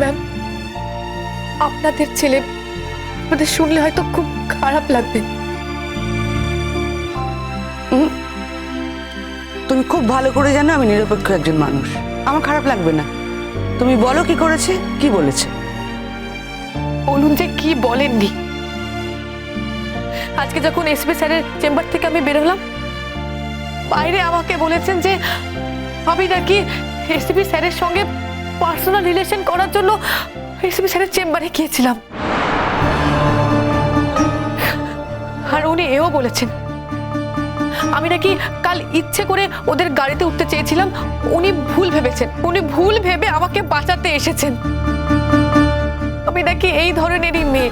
Ma'am আপনাদের ছেলে আপনাদের শুনলে হয়তো খুব খারাপ লাগবে। তুমি খুব ভালো করে জানো আমি নিরপেক্ষ একজন মানুষ। আমার খারাপ লাগবে না। তুমি বলো কি করেছে কি বলেছে? বলুন যে কি বলেননি। আজকে যখন এসপি স্যারের চেম্বার থেকে আমি বেরোলাম বাইরে আমাকে বলেছেন যে আমি নাকি এসপি স্যারের সঙ্গে পার্সোনাল রিলেশন করার জন্য এসপি স্যারের চেম্বারে গিয়েছিলাম। আর উনি এও বলেছেন, আমি নাকি কাল ইচ্ছে করে ওদের গাড়িতে উঠতে চেয়েছিলাম, উনি ভুল ভেবেছেন, উনি ভুল ভেবে আমাকে বাঁচাতে এসেছেন। আমি নাকি এই ধরনেরই মেয়ে,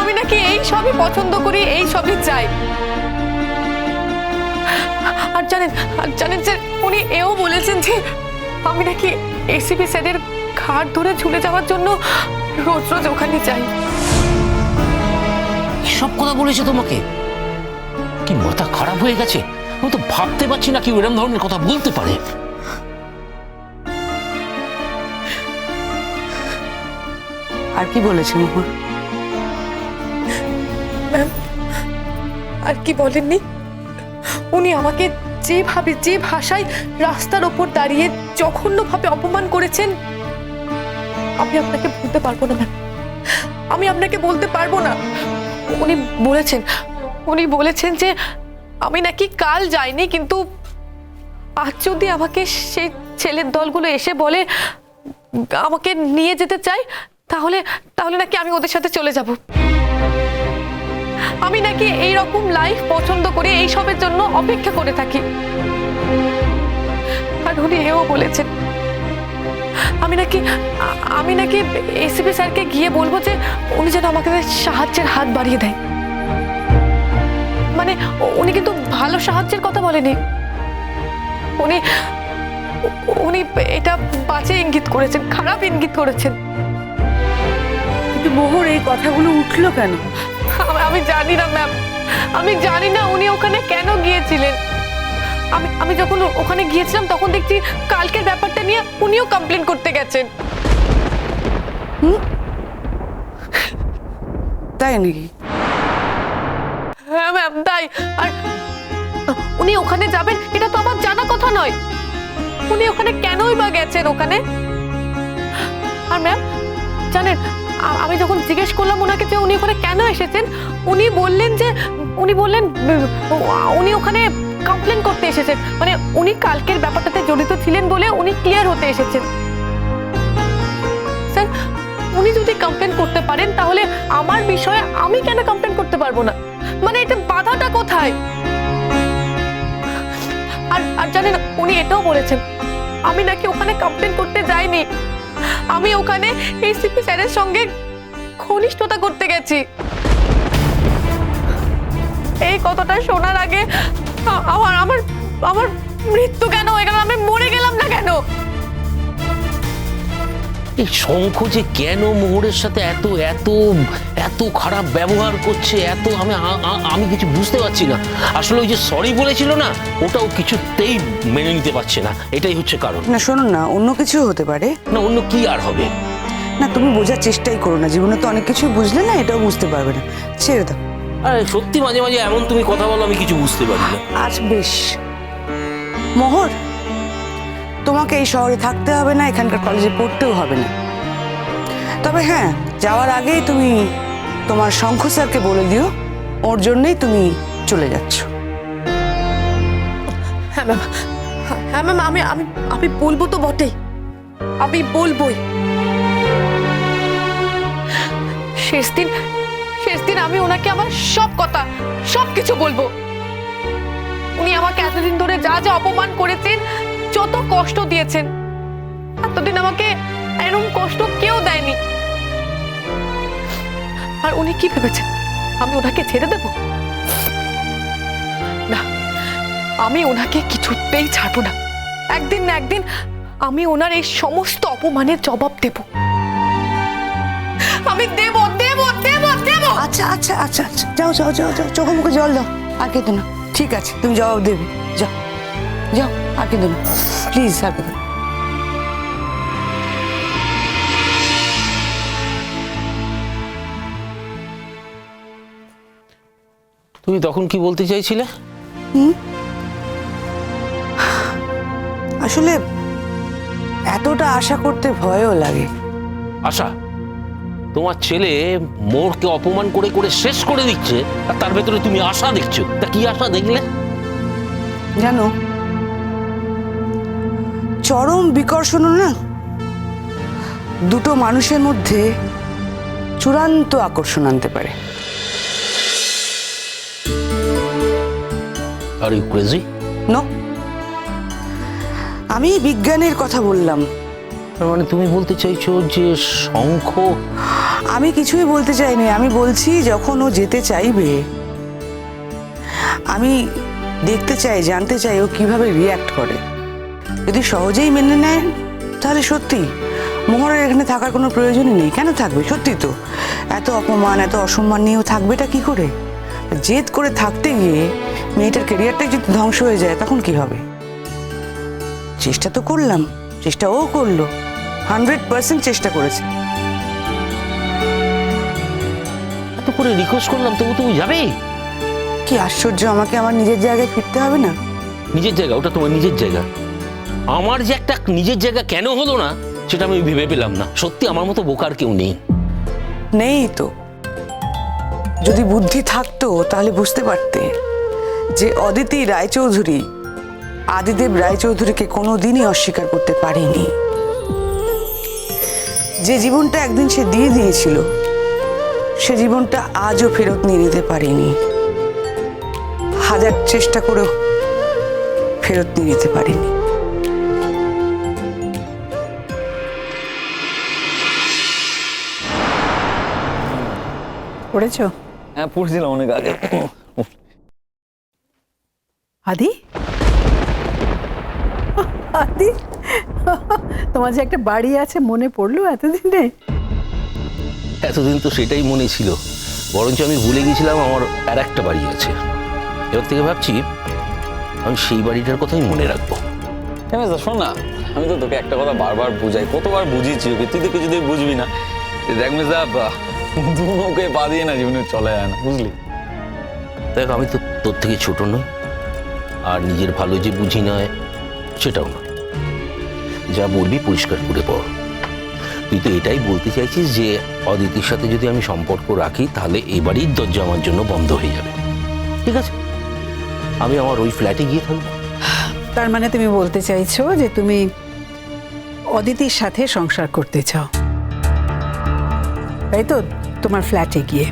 আমি নাকি এই সবই পছন্দ করি, এই সবই চাই। আর জানেন আর জানেন যে উনি এও বলেছেন যে আমি নাকি এসিপি স্যারের ঘাট ধরে ঝুলে যাওয়ার জন্য রোজ রোজ ওখানে যাই। সব কথা বলেছে তোমাকে? কি মাথা খারাপ হয়ে গেছে? আমি তো ভাবতে পারছি না কি এরকম ধরনের কথা বলতে পারে। আর কি বলেছে মোহর ম্যাম আর কি বলেননি? উনি আমাকে যেভাবে, যে ভাষায় রাস্তার ওপর দাঁড়িয়ে জঘন্যভাবে অপমান করেছেন, আমি আপনাকে বলতে পারব না, ম্যাম। আমি আপনাকে বলতে পারব না। উনি বলেছেন উনি বলেছেন যে আমি নাকি কাল যাইনি, কিন্তু আজ যদি আমাকে সেই ছেলের দলগুলো এসে বলে, আমাকে নিয়ে যেতে চাই তাহলে তাহলে নাকি আমি ওদের সাথে চলে যাব। আমি নাকি এই রকম লাইফ পছন্দ করে এই সবের জন্য অপেক্ষা করে থাকি। আর উনি এও বলেছেন, আমি নাকি আমি নাকি এসিপি স্যারকে গিয়ে বলব যে উনি যেন আমাকে সাহায্যের হাত বাড়িয়ে দেয়। মানে উনি কিন্তু ভালো সাহায্যের কথা বলেনি। উনি উনি এটা বাজে ইঙ্গিত করেছেন, খারাপ ইঙ্গিত করেছেন। কিন্তু মোহর, এই কথাগুলো উঠল কেন? আমি- জানি না ম্যাম আমি জানি না উনি ওখানে কেন গিয়েছিলেন। আমি আমি যখন ওখানে গিয়েছিলাম তখন দেখছি কালকের ব্যাপারটা নিয়ে উনিও কমপ্লেন করতে গেছেন। তাই নাকি? হ্যাঁ ম্যাম তাই। আর উনি ওখানে যাবেন এটা তো আমার জানা কথা নয়। উনি ওখানে কেনই বা গেছেন ওখানে? আর ম্যাম জানেন আমি যখন জিজ্ঞেস করলাম ওনাকে যে উনি ওখানে কেন এসেছেন, উনি বললেন যে, উনি বললেন, উনি ওখানে কমপ্লেন করতে এসেছেন। মানে উনি কালকের ব্যাপারটাতে জড়িত ছিলেন বলে উনি ক্লিয়ার হতে এসেছেন। স্যার, উনি যদি কমপ্লেন করতে পারেন, তাহলে আমার বিষয়ে আমি কেন কমপ্লেন করতে পারব না? মানে এটা বাধাটা কোথায়? আর আর জানেন, উনি এটাও বলেছেন, আমি নাকি ওখানে কমপ্লেন করতে যাইনি। আমি ওখানে এসিপি স্যারের সঙ্গে ঘনিষ্ঠতা করতে গেছি। এই কথাটা শোনার আগে আমার আমার আমার মৃত্যু কেন হয়ে গেল? আমি মরে গেলাম না কেন? এই শঙ্খ যে কেন মোহরের সাথে এত এত এত খারাপ ব্যবহার করছে এত আমি আমি কিছু বুঝতে পারছি না। আসলে ওই যে সরি বলেছিল না ওটাও কিছুতেই মেনে নিতে পারছে না। এটাই হচ্ছে কারণ। না শোনো না অন্য কিছু হতে পারে। না অন্য কি আর হবে? না তুমি বোঝার চেষ্টাই করো না জীবনে তো অনেক কিছুই বুঝলে না এটাও বুঝতে পারবে না। ছেড়ে দাও। আরে সত্যি মাঝে মাঝে এমন তুমি কথা বলো আমি কিছু বুঝতে পারি না। আজ বেশ। মোহর? তোমাকে এই শহরে থাকতে হবে না, এখানকার কলেজে পড়তেও হবে না। তবে হ্যাঁ যাওয়ার আগেই তুমি তোমার শঙ্খ স্যারকে বলে দিও, ওর জন্যই তুমি চলে যাচ্ছ। হ্যাঁ ম্যাম হ্যাঁ ম্যাম আমি আমি আমি বলব তো বটেই। আমি বলবোই। শেষ দিন শেষ দিন আমি ওনাকে আমার সব কথা, সব কিছু বলব। উনি আমাকে এতদিন ধরে যা যা অপমান করেছেন যত কষ্ট দিয়েছেন এতদিন আমাকে এরকম কষ্ট কেউ দেয়নি। আর উনি কি ভেবেছেন? আমি ওনাকে ছেড়ে দেব? না আমি ওনাকে কিছুতেই ছাড়বো না। একদিন না একদিন আমি ওনার এই সমস্ত অপমানের জবাব দেব। আমি দেব দেব দেব দেব! আচ্ছা আচ্ছা আচ্ছা আচ্ছা। যাও যাও যাও যাও চোখে মুখে জল দাও। আর কেঁদো না। ঠিক আছে তুমি জবাব দেবে। যাও যাও। আর কিন্তু প্লিজ আগে তুমি তখন কি বলতে চাইছিলে? হুম? আসলে এতটা আশা করতে ভয়ও লাগে। আশা? তোমার ছেলে মোরকে অপমান করে করে শেষ করে দিচ্ছে আর তার ভেতরে তুমি আশা দেখছ। তা কি আশা দেখলে? জানো চরম বিকর্ষণ না? দুটো মানুষের মধ্যে চূড়ান্ত আকর্ষণ আনতে পারে। আর ইউ ক্রেজি নো আমি বিজ্ঞানের কথা বললাম। তার মানে তুমি বলতে চাইছো যে শঙ্খ? আমি কিছুই বলতে চাইনি। আমি বলছি যখন ও যেতে চাইবে আমি দেখতে চাই জানতে চাই ও কীভাবে রিয়াক্ট করে। যদি সহজেই মেনে নেয় তাহলে সত্যি মোহরের এখানে থাকার কোনো প্রয়োজনই নেই। কেন থাকবে? সত্যি তো। এত অপমান এত অসম্মান নিয়েও থাকবেটা কি করে? জেদ করে থাকতে গিয়ে মেয়েটার কেরিয়ারটাই যদি ধ্বংস হয়ে যায় তখন কি হবে? চেষ্টা তো করলাম চেষ্টা ও করল। হান্ড্রেড পার্সেন্ট চেষ্টা করেছে। এত করে রিকোয়েস্ট করলাম তবু তুমি যাবে? কি আশ্চর্য আমাকে আমার নিজের জায়গায় ফিরতে হবে না? নিজের জায়গা ওটা তোমার নিজের জায়গা। আমার যে একটা নিজের জায়গা কেন হলো না, সেটা আমি ভেবে পেলাম না। সত্যি আমার মতো বোকার কেউ নেই। নেই তো। যদি বুদ্ধি থাকতো, তাহলে বুঝতে পারতে যে অদিতি রায়চৌধুরী, আদিদেব রায়চৌধুরীকে কোনো দিনই অস্বীকার করতে পারেনি। যে জীবনটা একদিন সে দিয়ে দিয়েছিল, সে জীবনটা আজও ফেরত নিয়ে নিতে পারেনি। হাজার চেষ্টা করেও ফেরত নিয়ে নিতে পারেনি। পড়েছো? হ্যাঁ পড়ছিলাম অনেক আগে। আদি? আদি? তোমার যে একটা বাড়ি আছে মনে পড়ল এতদিনে? এতদিন তো সেটাই মনে ছিল। বরঞ্চ আমি ভুলে গেছিলাম আমার আর একটা বাড়ি আছে। এবার থেকে ভাবছি আমি সেই বাড়িটার কথাই মনে রাখব। দা শোন না আমি তো তোকে একটা কথা বারবার বুঝাই কতবার বুঝিয়েছি ওকে তুই তো কিছুতেই বুঝবি না। দেখ মেজ দা নৌকে পা দিয়ে না জীবনে চলে যায় না বুঝলি? দেখ আমি তো তোর থেকে ছোট নই আর নিজের ভালো যে বুঝি নয় সেটাও না যা বলবি পরিষ্কার করে পড়। তুই তো এটাই বলতে চাইছিস যে অদিতির সাথে যদি আমি সম্পর্ক রাখি তাহলে এবারই দরজা আমার জন্য বন্ধ হয়ে যাবে। ঠিক আছে? আমি আমার ওই ফ্ল্যাটে গিয়ে থাকব। তার মানে তুমি বলতে চাইছো যে তুমি অদিতির সাথে সংসার করতে চাও। তাই তো? তোমার ফ্ল্যাটে গিয়ে।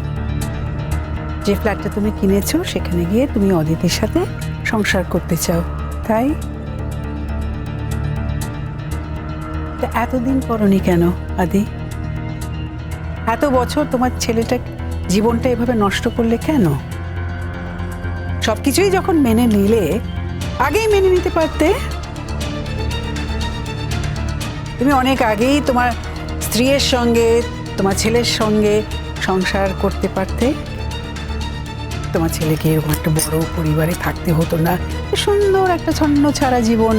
যে ফ্ল্যাটটা তুমি কিনেছো, সেখানে গিয়ে তুমি অদিতির সাথে সংসার করতে চাও, তাই? এতদিন করনি কেন, আদি? এত বছর তোমার ছেলেটা জীবনটা এভাবে নষ্ট করলে কেন? সবকিছুই যখন মেনে নিলে, আগেই মেনে নিতে পারতে। তুমি অনেক আগেই তোমার স্ত্রীর সঙ্গে, তোমার ছেলের সঙ্গে সংসার করতে পারতে? তোমার ছেলেকে এরকম একটা বড় পরিবারে থাকতে হতো না। সুন্দর একটা ছন্ন ছাড়া জীবন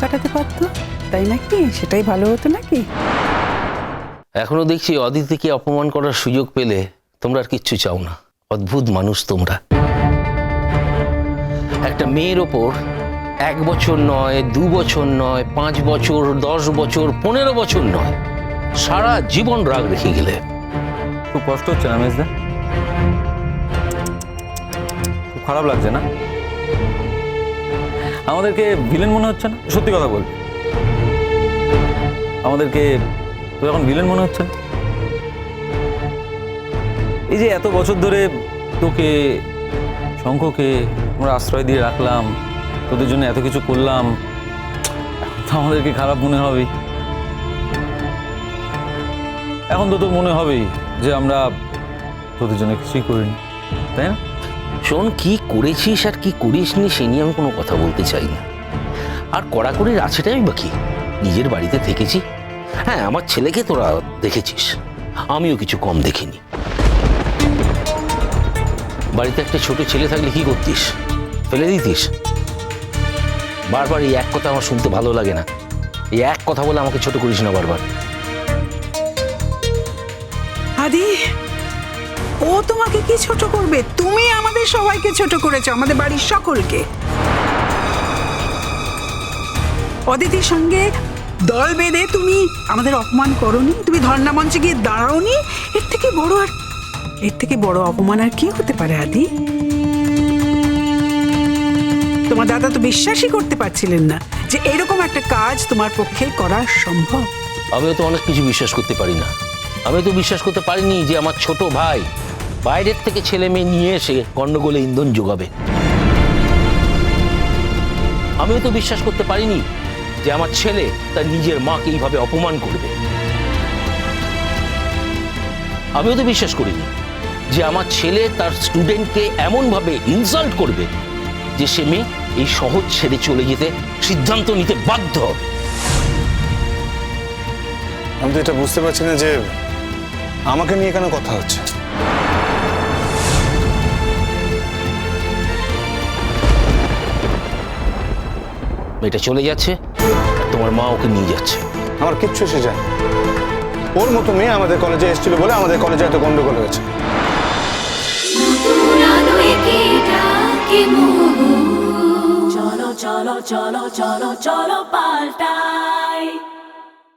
কাটাতে পারতো, তাই নাকি? সেটাই ভালো হতো নাকি? এখনও দেখছি অদিতিকে অপমান করার সুযোগ পেলে তোমরা আর কিচ্ছু চাও না। অদ্ভুত মানুষ তোমরা। একটা মেয়ের ওপর এক বছর নয়, দু বছর নয়, পাঁচ বছর, দশ বছর, পনেরো বছর নয়, সারা জীবন রাগ রেখে গেলে। খুব কষ্ট হচ্ছে না মেজদা? খুব খারাপ লাগছে না? আমাদেরকে ভিলেন মনে হচ্ছে না? সত্যি কথা বল। আমাদেরকে এখন ভিলেন মনে হচ্ছে না? এই যে এত বছর ধরে তোকে, শঙ্খকে আমরা আশ্রয় দিয়ে রাখলাম, তোদের জন্য এত কিছু করলাম আমাদেরকে খারাপ মনে হবে এখন তো তোর মনে হবেই। যে আমরা জন্য কিছুই করিনি, তাই না? শোন, কি করেছিস আর কি করিসনি সে নিয়ে আমি কোনো কথা বলতে চাই না। আর কড়াকড়ির আছেটাই বা কি? নিজের বাড়িতে থেকেছি। হ্যাঁ আমার ছেলেকে তোরা দেখেছিস। আমিও কিছু কম দেখিনি। বাড়িতে একটা ছোট ছেলে থাকলে কি করতিস? ফেলে দিতিস? বারবার এই এক কথা আমার শুনতে ভালো লাগে না। এই এক কথা বলে আমাকে ছোট করিস না বারবার। আদি ও তোমাকে কি ছোট করবে? তুমি আমাদের সবাইকে ছোট করেছ, আমাদের বাড়ির সকলকে। অদিতির সঙ্গে দল বেঁধে তুমি আমাদের অপমান করনি? তুমি ধর্ণা মঞ্চে গিয়ে দাঁড়াওনি? এর থেকে বড় আর এর থেকে বড় অপমান আর কি হতে পারে, আদি? তোমার দাদা তো বিশ্বাসই করতে পারছিলেন না যে এরকম একটা কাজ তোমার পক্ষে করা সম্ভব। আমিও তো অনেক কিছু বিশ্বাস করতে পারি না। আমি তো বিশ্বাস করতে পারিনি যে আমার ছোট ভাই বাইরের থেকে ছেলে মেয়ে নিয়ে এসে গন্ডগোলে ইন্ধন যোগাবে। আমিও তো বিশ্বাস করতে পারিনি যে আমার ছেলে তার নিজের মাকে এইভাবে অপমান করবে। আমিও তো বিশ্বাস করিনি যে আমার ছেলে তার স্টুডেন্টকে এমনভাবে ইনসাল্ট করবে যে সে মেয়ে এই শহর ছেড়ে চলে যেতে সিদ্ধান্ত নিতে বাধ্য আমি তো এটা বুঝতে পারছি না যে আমাকে নিয়ে কেন কথা হচ্ছে? মেয়েটা চলে যাচ্ছে তোমার মা ওকে নিয়ে যাচ্ছে। আমার কিচ্ছু এসে যায় ওর মতো মেয়ে আমাদের কলেজে এসেছিল বলে আমাদের কলেজে এত গন্ডগোল হয়েছে। চলো চলো চলো চলো চলো পাল্টাই।